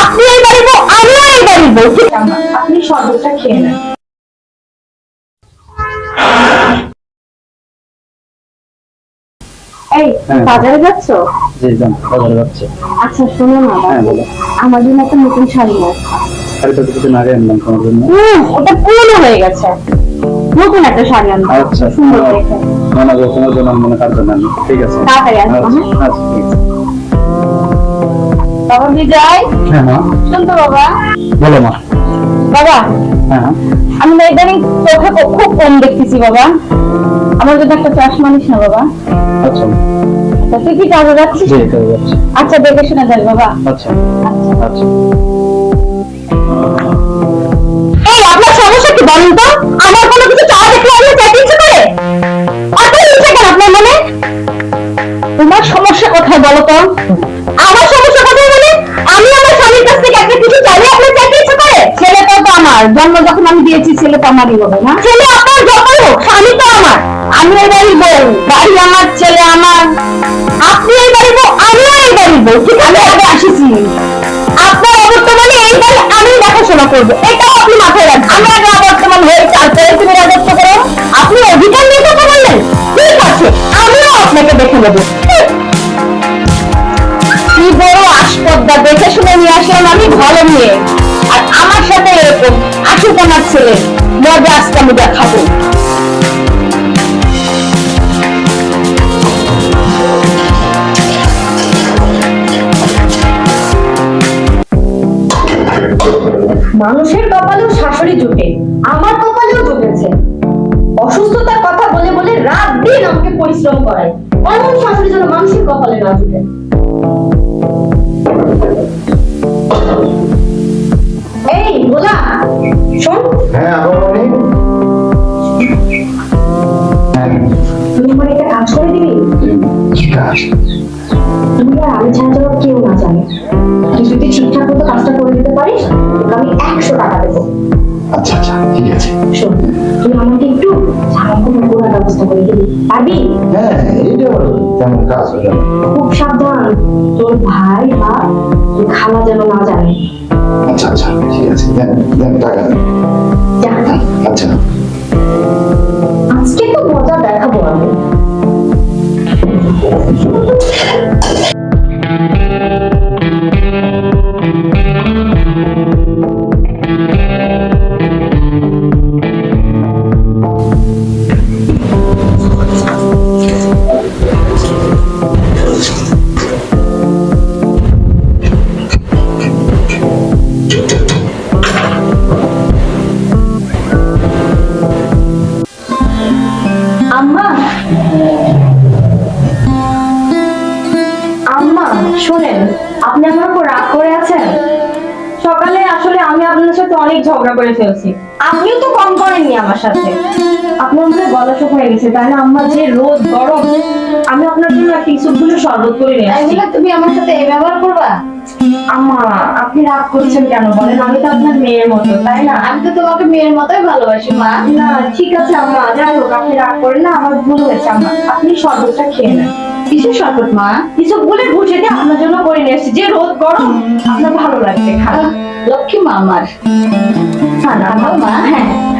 আপনি এই বউ আমিও এই বউ। আপনি শরবতটা খেয়ে নেন। এই হ্যাঁ। বাজারে যাচ্ছ? জি যান বাজারে যাচ্ছে। আচ্ছা শোনো না হ্যাঁ বলো। আমার জন্য একটা নতুন শাড়ি নাও। শাড়ি কিছুদিন আগে আনলাম তোমার জন্য। ওটা পুরনো হয়ে গেছে। নতুন একটা শাড়ি আনব। আচ্ছা সুন্দর দেখে মনে তোমার জন্য মনে জন্য আনলাম। ঠিক আছে। তাড়াতাড়ি আসব, আচ্ছা হ্যাঁ? আচ্ছা বাবা বিজয়? হ্যাঁ মা। শুনতো বাবা। বলো মা। বাবা হ্যাঁ হ্যাঁ। আমি না ইদানিং চোখে খুব কম দেখতেছি বাবা। আমার যদি একটা চশমা নিস না বাবা। আচ্ছা তুই কি কাজে যাচ্ছিস? আচ্ছা দেখে শুনে যাই বাবা। আচ্ছা আচ্ছা। বলো তো? আমার সমস্যা কোথায় মানে আমি আমার স্বামীর কাছ থেকে একটা কিছু চাইলে আপনার চাইতে ইচ্ছে করে? ছেলেটা তো আমার। জন্ম যখন আমি দিয়েছি ছেলে তো আমারই হবে না। ছেলে আপনার যতই হোক স্বামী তো আমার। আমি এই বাড়ির বউ বাড়ি আমার ছেলে আমার। আপনি এই বাড়ির বউ আমিও এই বাড়ির বউ ঠিক আমি আগে আসিছি। আপনার অবর্তমানে এই বাড়ি আমি দেখাশোনা করব এটাও আপনি মাথায় রাখবেন। আমি আগে অবর্তমান হয়ে তুমি রাজত্ব করো। আপনি অধিকার নিয়ে কথা বললেন? ঠিক আছে আমিও আপনাকে দেখে নেব। আসপদ্দা দেখে শুনে নিয়ে আসলাম আমি ভালো নিয়ে আর আমার সাথে এরকম আসুক আমার ছেলে, মজা আজকে আমি দেখাবো। মানুষের কপালেও শাশুড়ি জুটে, আমার কপালেও জুটেছে। অসুস্থতার কথা বলে বলে রাত দিন আমাকে পরিশ্রম করায়। এমন শাশুড়ি যেন মানুষের কপালে না জুটে। এই ভোলা শোন। হ্যাঁ আবারনি তুই একটা কাজ করে দিবি? কাজ? তুমি আর আমি ছাড়া যেন কেউ না জানে। তুই যদি ঠিকঠাক মতো কাজটা করে দিতে পারিস আমি একশো টাকা দেবো। আচ্ছা আচ্ছা ঠিক আছে। শোন তুই আমাকে একটু জামা কাপড় ব্যবস্থা করে দিবি। পারবি? হ্যাঁ এইটা তেমন কাজ খুব সাবধান তোর ভাই বা তোর খালা যেন না জানে। আচ্ছা আচ্ছা ঠিক আছে। দেন দেন টাকা। আচ্ছা। শোনেন আপনি আমার উপর রাগ করে আছেন? সকালে আসলে আমি আপনার সাথে অনেক ঝগড়া করে ফেলছি। আপনিও তো কম করেননি আমার সাথে। আপনার মনে হয় গলা গেছে তাই না আম্মা যে রোদ গরম আমি আপনার জন্য একটা ইসুপগুলো শরবত করে নিয়ে আসছি। তুমি আমার সাথে এই ব্যবহার করবা? আম্মা আপনি রাগ করছেন কেন বলেন? আমি তো আপনার মেয়ের মতো তাই না? আমি তো তোমাকে মেয়ের মতোই ভালোবাসি মা। না ঠিক আছে আম্মা যাই হোক আপনি রাগ করেন না আমার ভুল হয়েছে আম্মা। আপনি শরবতটা খেয়ে নেন। কিসের শরবত মা? ইসবগুলের ভুষিতে আপনার জন্য করে নিয়ে এসেছি যে রোদ গরম আপনার ভালো লাগবে খান। লক্ষ্মী মা আমার। মা। হ্যাঁ।